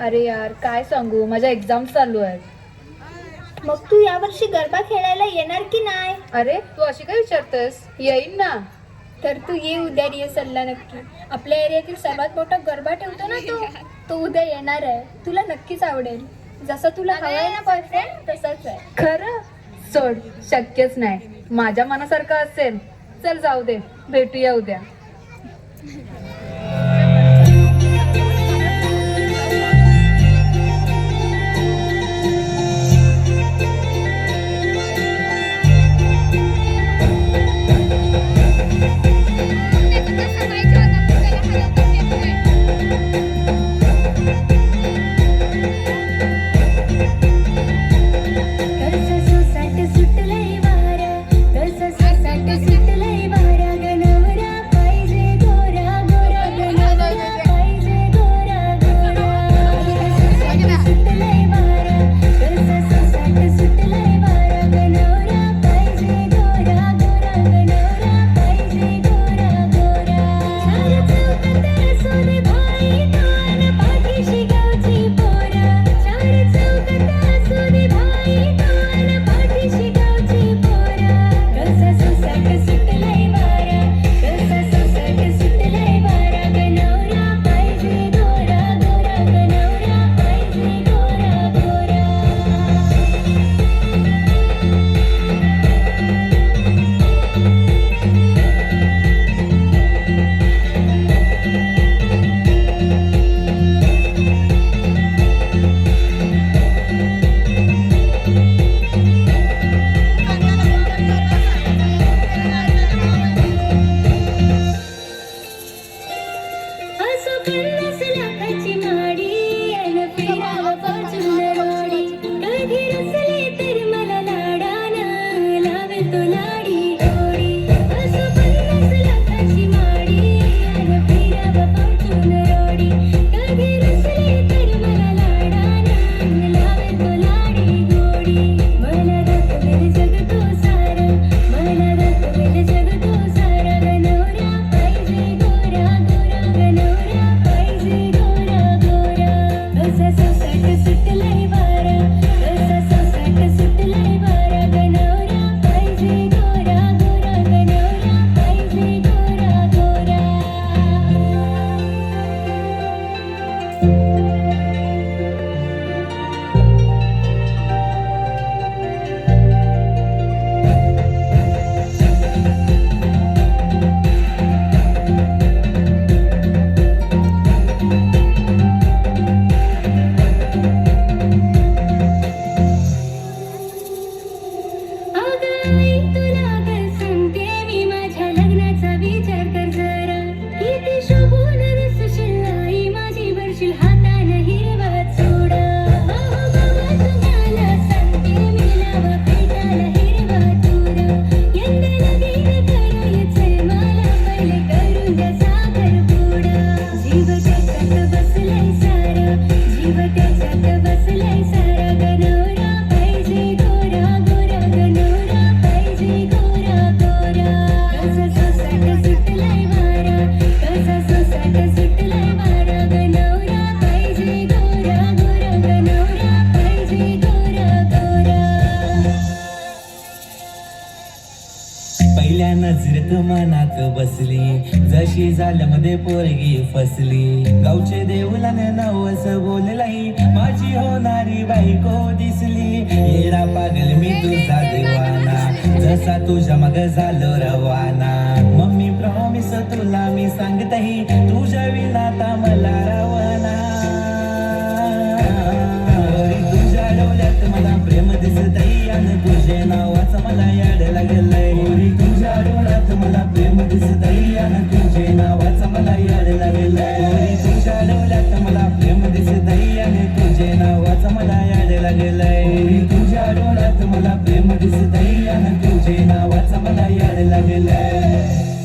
अरे यार काय सांगू? माझ्या एक्झाम चालू आहेत. मग तू या वर्षी गरबा खेळायला येणार की नाही? अरे तू अशी काय विचारतेस? येईन ना. तर तू ये उद्या रिहर्सलला नक्की. आपल्या एरियातील सर्वात मोठा गरबा ठेवतो ना तू? तो उद्या येणार आहे. तुला नक्कीच आवडेल. जसं तुला हवा आहे ना बॉयफ्रेंड तसंच आहे. खरं? सोड शक्यच नाही. माझ्या मनासारखं असेल. चल जाऊ दे. भेटूया उद्या. पहिल्या नजरेत मनात बसली जशी झाल्यामध्ये पोरगी फसली गावचे देव जेवलन नवस बोललाई माझी होणारी बायको दिसली. येडा पागल मी तुझा देवाना. जसा तुझ्या मग झालो रवाना. मम्मी प्रॉमिस तुला मी सांगतही. तुझ्या विनाता मला राव दिसतय तुझे नावाचा मला याड लागलं